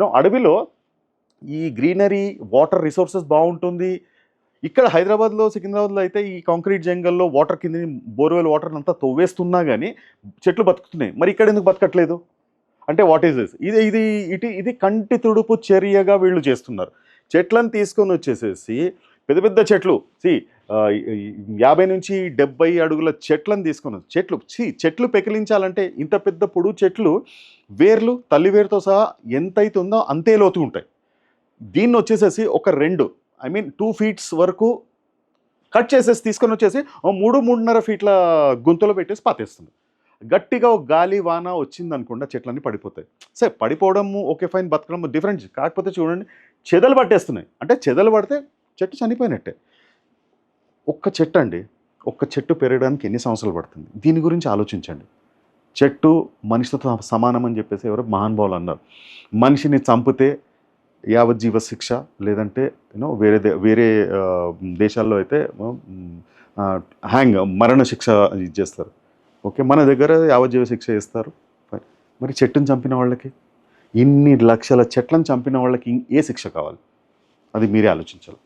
No అడవిలో ఈ greenery water resources బాగుంటుంది. ఇక్కడ హైదరాబాద్లో సికింద్రాబాద్లో అయితే ఈ కాంక్రీట్ జంగల్లో వాటర్ కింద బోర్వెల్ వాటర్ అంతా తవ్వేస్తున్నా కానీ చెట్లు బతుకుతున్నాయి. మరి ఇక్కడ ఎందుకు బతకట్లేదు? అంటే వాట్ ఈస్ దిస్ ఇది ఇది ఇటు ఇది కంటి తుడుపు చర్యగా వీళ్ళు చేస్తున్నారు. చెట్లను తీసుకొని వచ్చేసేసి పెద్ద పెద్ద చెట్లు. సి యాభై నుంచి డెబ్బై అడుగుల చెట్లను తీసుకొని చెట్లు చి చెట్లు పెకిలించాలంటే ఇంత పెద్ద పొడు చెట్లు వేర్లు తల్లి వేరుతో సహా ఎంత ఉందో అంతే లోతు ఉంటాయి. దీన్ని వచ్చేసేసి ఒక రెండు ఐ మీన్ టూ ఫీట్స్ వరకు కట్ చేసేసి తీసుకొని వచ్చేసి మూడు మూడున్నర ఫీట్ల గుంతలో పెట్టేసి పాతేస్తుంది. గట్టిగా ఒక గాలి వాన వచ్చింది అనుకుండా చెట్లన్నీ పడిపోతాయి. సరే పడిపోవడము ఓకే ఫైన్ బతకడం డిఫరెంట్. కాకపోతే చూడండి చెదలు పట్టేస్తున్నాయి. అంటే చెదలు పడితే చెట్టు చనిపోయినట్టే. ఒక్క చెట్టు అండి ఒక్క చెట్టు పెరగడానికి ఎన్ని సంవత్సరాలు పడుతుంది? దీని గురించి ఆలోచించండి. చెట్టు మనిషితో సమానం అని చెప్పేసి ఎవరో మహానుభావులు అన్నారు. మనిషిని చంపితే యావజ్జీవ శిక్ష లేదంటే యూనో వేరే దే- వేరే దేశాల్లో అయితే హ్యాంగ్ మరణ శిక్ష ఇచ్చేస్తారు ఓకే మన దగ్గర యావజ్జీవ శిక్ష ఇస్తారు మరి చెట్టుని చంపిన వాళ్ళకి? ఇన్ని లక్షల చెట్లను చంపిన వాళ్ళకి ఏ శిక్ష కావాలి? అది మీరే ఆలోచించాలి.